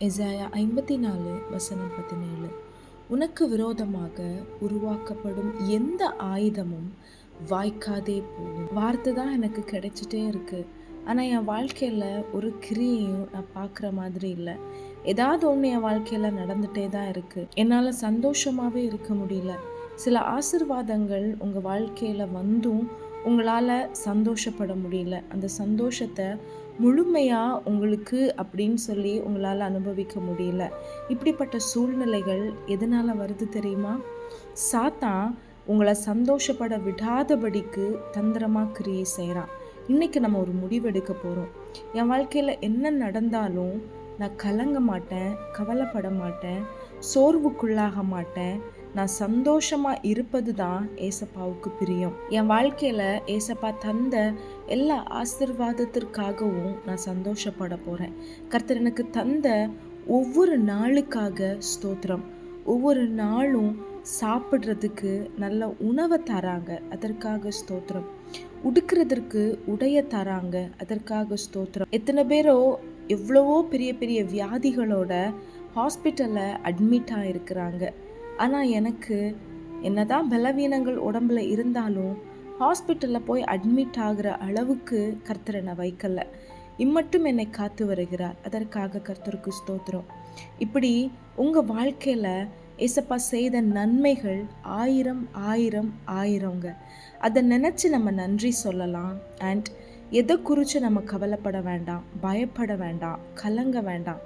எசாயா ஐம்பத்தி நாலு வசனம் பதினேழு. உனக்கு விரோதமாக உருவாக்கப்படும் எந்த ஆயுதமும் வாய்க்காதே போகும். வார்த்தை தான் எனக்கு கிடைச்சிட்டே இருக்கு. ஆனால் என் வாழ்க்கையில் ஒரு கிரியையும் நான் பார்க்குற மாதிரி இல்லை. ஏதாவது ஒன்று என் வாழ்க்கையில் நடந்துகிட்டே தான் இருக்குது என்னால் சந்தோஷமாகவே இருக்க முடியல. சில ஆசிர்வாதங்கள் உங்கள் வாழ்க்கையில் வந்தும் உங்களால் சந்தோஷப்பட முடியல. அந்த சந்தோஷத்தை முழுமையாக உங்களுக்கு அப்படின்னு சொல்லி உங்களால் அனுபவிக்க முடியல. இப்படிப்பட்ட சூழ்நிலைகள் எதனால் வருது தெரியுமா? சாத்தான் உங்களை சந்தோஷப்பட விடாதபடிக்கு தந்திரமாக கிரியை செய்கிறான் இன்றைக்கி நம்ம ஒரு முடிவெடுக்க போகிறோம் என் வாழ்க்கையில் என்ன நடந்தாலும் நான் கலங்க மாட்டேன் கவலைப்பட மாட்டேன் சோர்வுக்குள்ளாக மாட்டேன் நான் சந்தோஷமாக இருப்பது தான் ஏசப்பாவுக்கு பிரியம். என் வாழ்க்கையில் ஏசப்பா தந்த எல்லா ஆசிர்வாதத்திற்காகவும் நான் சந்தோஷப்பட போகிறேன் கர்த்தர் எனக்கு தந்த ஒவ்வொரு நாளுக்காக ஸ்தோத்திரம். ஒவ்வொரு நாளும் சாப்பிட்றதுக்கு நல்ல உணவை தராங்க. அதற்காக ஸ்தோத்திரம். உடுக்கிறதுக்கு உடைய தராங்க. அதற்காக ஸ்தோத்திரம். எத்தனை பேரோ எவ்வளவோ பெரிய பெரிய வியாதிகளோட ஹாஸ்பிட்டலில் அட்மிட் ஆகிருக்கிறாங்க ஆனால் எனக்கு என்னதான் பலவீனங்கள் உடம்புல இருந்தாலும் ஹாஸ்பிட்டலில் போய் அட்மிட் ஆகிற அளவுக்கு கர்த்தர் என்னை வைக்கல. இம்மட்டும் என்னை காத்து வருகிறார். அதற்காக கர்த்தருக்கு ஸ்தோத்திரம். இப்படி உங்கள் வாழ்க்கையில் ஏசப்பா செய்த நன்மைகள் ஆயிரம் ஆயிரம் ஆயிரங்க. அதை நினச்சி நம்ம நன்றி சொல்லலாம். அண்ட் எதை குறித்து நம்ம கவலைப்பட வேண்டாம் பயப்பட வேண்டாம் கலங்க வேண்டாம்.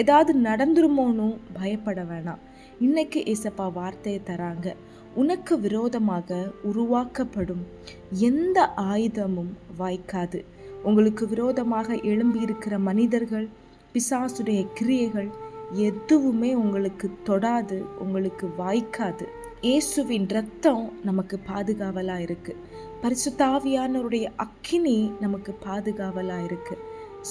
ஏதாவது நடந்துருமோன்னு பயப்பட வேண்டாம் இன்னைக்கு ஏசப்பா வார்த்தையை தராங்க. உனக்கு விரோதமாக உருவாக்கப்படும் எந்த ஆயுதமும் வாய்க்காது. உங்களுக்கு விரோதமாக எழும்பியிருக்கிற மனிதர்கள் பிசாசுடைய கிரியைகள் எதுவுமே உங்களுக்கு தொடாது உங்களுக்கு வாய்க்காது. இயேசுவின் ரத்தம் நமக்கு பாதுகாவலாக இருக்குது பரிசுத்தாவியானவருடைய அக்கினி நமக்கு பாதுகாவலாக இருக்குது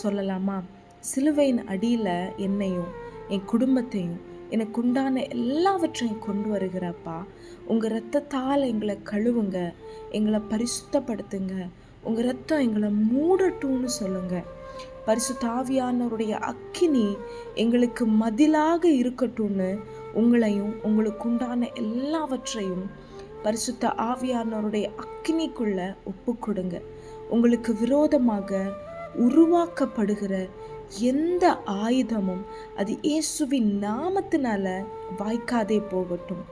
சொல்லலாமா? சிலுவையின் அடியில் என்னையும் என் குடும்பத்தையும் எனக்கு உண்டான எல்லாவற்றையும் கொண்டு வருகிறப்பா. உங்கள் ரத்தத்தால் எங்களை கழுவுங்க எங்களை பரிசுத்தப்படுத்துங்க. உங்கள் ரத்தம் எங்களை மூடட்டும்னு சொல்லுங்கள் பரிசுத்தாவியானவருடைய அக்கினி எங்களுக்கு மதிலாக இருக்கட்டும்னு உங்களையும் உங்களுக்கு உண்டான எல்லாவற்றையும் பரிசுத்த ஆவியானவருடைய அக்கினிக்குள்ள ஒப்பு கொடுங்க உங்களுக்கு விரோதமாக உருவாக்கப்படுகிற எந்த ஆயுதமும் அது இயேசுவின் நாமத்தினால வாய்க்காதே போகட்டும்.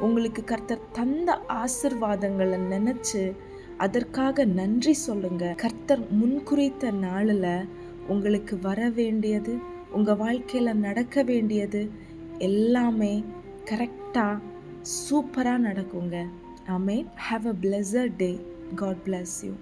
உங்களுக்கு கர்த்தர் தந்த ஆசிர்வாதங்களை நினச்சி அதற்காக நன்றி சொல்லுங்க. கர்த்தர் முன்குறித்த நாளில் உங்களுக்கு வர வேண்டியது உங்கள் வாழ்க்கையில் நடக்க வேண்டியது எல்லாமே கரெக்டாக சூப்பராக நடக்குங்க. ஆமே have a pleasure day God bless you